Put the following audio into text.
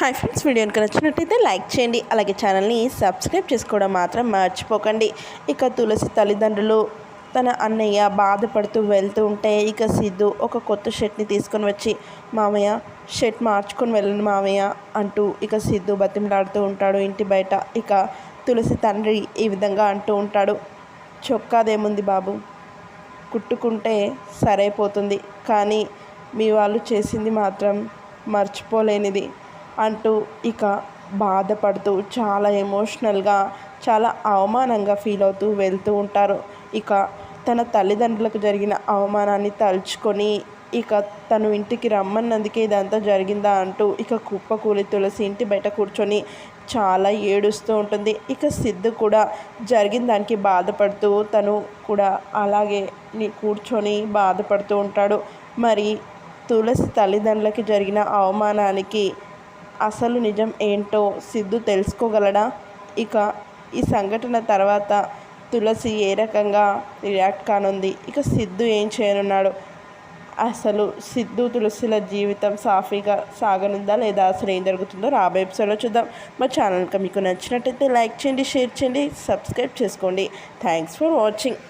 Hi friends video కనుక నచ్చినట్టయితే like చేయండి. అలాగే ఛానల్ని సబ్స్క్రైబ్ చేసుకోవడం మాత్రం మర్చిపోకండి. ఇక తులసి తల్లిదండ్రులు తన అన్నయ్య బాధపడుతూ వెళ్తూ ఉంటే ఇక సిద్ధు ఒక కొత్త షర్ట్ని తీసుకొని వచ్చి మామయ్య షర్ట్ మార్చుకొని వెళ్ళండి మామయ్య అంటూ ఇక సిద్ధు బతిమలాడుతూ ఉంటాడు ఇంటి బయట. ఇక తులసి తండ్రి ఈ విధంగా అంటూ ఉంటాడు చొక్కాదేముంది బాబు కుట్టుకుంటే సరైపోతుంది. కానీ మీ వాళ్ళు చేసింది మాత్రం మర్చిపోలేనిది. అంటూ ఇక బాధపడుతూ చాలా ఎమోషనల్గా చాలా అవమానంగా ఫీల్ అవుతూ వెళ్తూ ఉంటారు. ఇక తన తల్లిదండ్రులకు జరిగిన అవమానాన్ని తలుచుకొని ఇక తను ఇంటికి రమ్మన్నందుకే ఇదంతా జరిగిందా అంటూ ఇక కుప్పకూలి తులసి ఇంటి బయట కూర్చొని చాలా ఏడుస్తూ ఉంటుంది. ఇక సిద్ధు కూడా జరిగిన దానికి బాధపడుతూ తను కూడా అలాగే కూర్చొని బాధపడుతూ ఉంటాడు. మరి తులసి తల్లిదండ్రులకి జరిగిన అవమానానికి అసలు నిజం ఏంటో సిద్ధు తెలుసుకోగలడా? ఇక ఈ సంఘటన తర్వాత తులసి ఏ రకంగా రియాక్ట్ కానుంది? ఇక సిద్ధు ఏం చేయనున్నాడు? అసలు సిద్ధు తులసిల జీవితం సాఫీగా సాగనుందా లేదా? అసలు ఏం జరుగుతుందో రాబోయే ఎపిసోడ్లో చూద్దాం. మా ఛానల్కి మీకు నచ్చినట్టయితే లైక్ చేయండి షేర్ చేయండి సబ్స్క్రైబ్ చేసుకోండి. Thanks for watching.